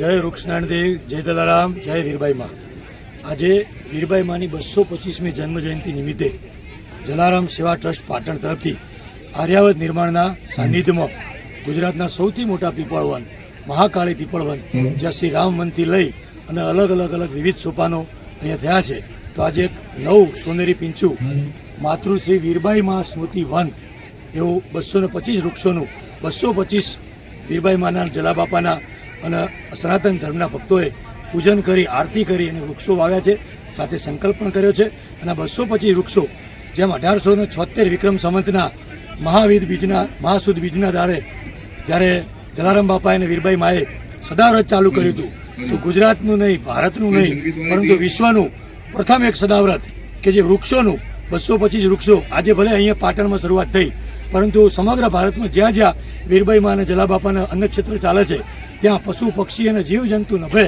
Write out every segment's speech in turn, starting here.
જય વૃક્ષનારાયણ દેવ જય દલારામ જય વીરબાઈ માં. આજે વીરબાઈ માની બસો પચીસમી જન્મજયંતિ નિમિત્તે જલારામ સેવા ટ્રસ્ટ પાટણ તરફથી આર્યાવત નિર્માણના સાનિધ્યમાં ગુજરાતના સૌથી મોટા પીપળવન, મહાકાળી પીપળવન, જ્યાં શ્રી રામ વનથી લઈ અને અલગ અલગ અલગ વિવિધ સોપાનો અહીંયા થયા છે. તો આજે એક નવું સોનેરી પીંછું માતૃશ્રી વીરબાઈ માં સ્મૃતિ વન, એવું બસો ને પચીસ વૃક્ષોનું, બસો પચીસ વીરબાઈ માના જલાબાપાના અને સનાતન ધર્મના ભક્તોએ પૂજન કરી, આરતી કરી અને વૃક્ષો વાવ્યા છે, સાથે સંકલ્પ પણ કર્યો છે. અને બસો પચીસ વૃક્ષો, જેમ અઢારસો ને છોતેર વિક્રમ સંવંતના મહાવીર બીજના, મહાસુદ બીજના દારે, જ્યારે જલારામ બાપાએ અને વીરબાઈ માએ સદાવ્રત ચાલુ કર્યું હતું. તો ગુજરાતનું નહીં, ભારતનું નહીં, પરંતુ વિશ્વનું પ્રથમ એક સદાવ્રત કે જે વૃક્ષોનું બસો પચીસ વૃક્ષો આજે ભલે અહીંયા પાટણમાં શરૂઆત થઈ, પરંતુ સમગ્ર ભારતમાં જ્યાં જ્યાં વીરબાઈમાં અને જલાબાપાના અન્નક્ષેત્ર ચાલે છે ત્યાં પશુ પક્ષી અને જીવજંતુ નભે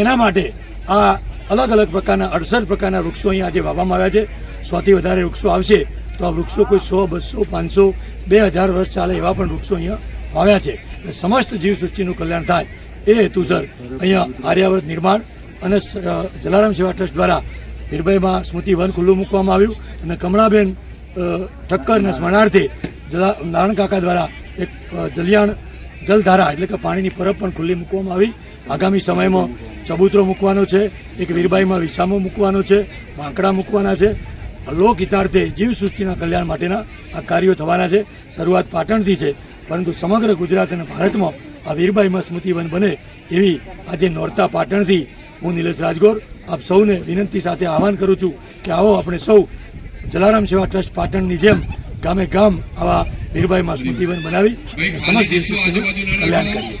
એના માટે આ અલગ અલગ પ્રકારના અડસઠ પ્રકારના વૃક્ષો અહીંયા આજે વાવવામાં આવ્યા છે. સોથી વધારે વૃક્ષો આવશે તો આ વૃક્ષો કોઈ સો, બસો, પાંચસો, બે હજાર વર્ષ ચાલે એવા પણ વૃક્ષો અહીંયા વાવ્યા છે. સમસ્ત જીવસૃષ્ટિનું કલ્યાણ થાય એ હેતુસર અહીંયા આર્યાવર્ત નિર્માણ અને જલારામ સેવા ટ્રસ્ટ દ્વારા વીરભાઈમાં સ્મૃતિ વન ખુલ્લું મૂકવામાં આવ્યું અને કમળાબેન ઠક્કરના સ્મરણાર્થે જલા, નારાયણ કાકા દ્વારા એક જલિયાણ જલધારા એટલે કે પાણીની પરબ પણ ખુલ્લી મૂકવામાં આવી. આગામી સમયમાં ચબૂતરો મૂકવાનો છે, એક વીરબાઈમાં વિસામો મૂકવાનો છે બાંકડા મૂકવાના છે. લોકહિતાર્થે જીવસૃષ્ટિના કલ્યાણ માટેના આ કાર્યો થવાના છે. શરૂઆત પાટણથી છે, પરંતુ સમગ્ર ગુજરાત અને ભારતમાં આ વીરબાઈમાં સ્મૃતિવન બને એવી આજે નોરતા પાટણથી. હું નિલેશ રાજગોર, આપ સૌને વિનંતી સાથે આહવાન કરું છું કે આવો આપણે સૌ જલારામ સેવા ટ્રસ્ટ પાટણની જેમ ગામે ગામ આવા વીરબાઈમાં સ્મૃતિવન બનાવી અને સમસ્ત જીવસૃષ્ટિનું કલ્યાણ કરીએ.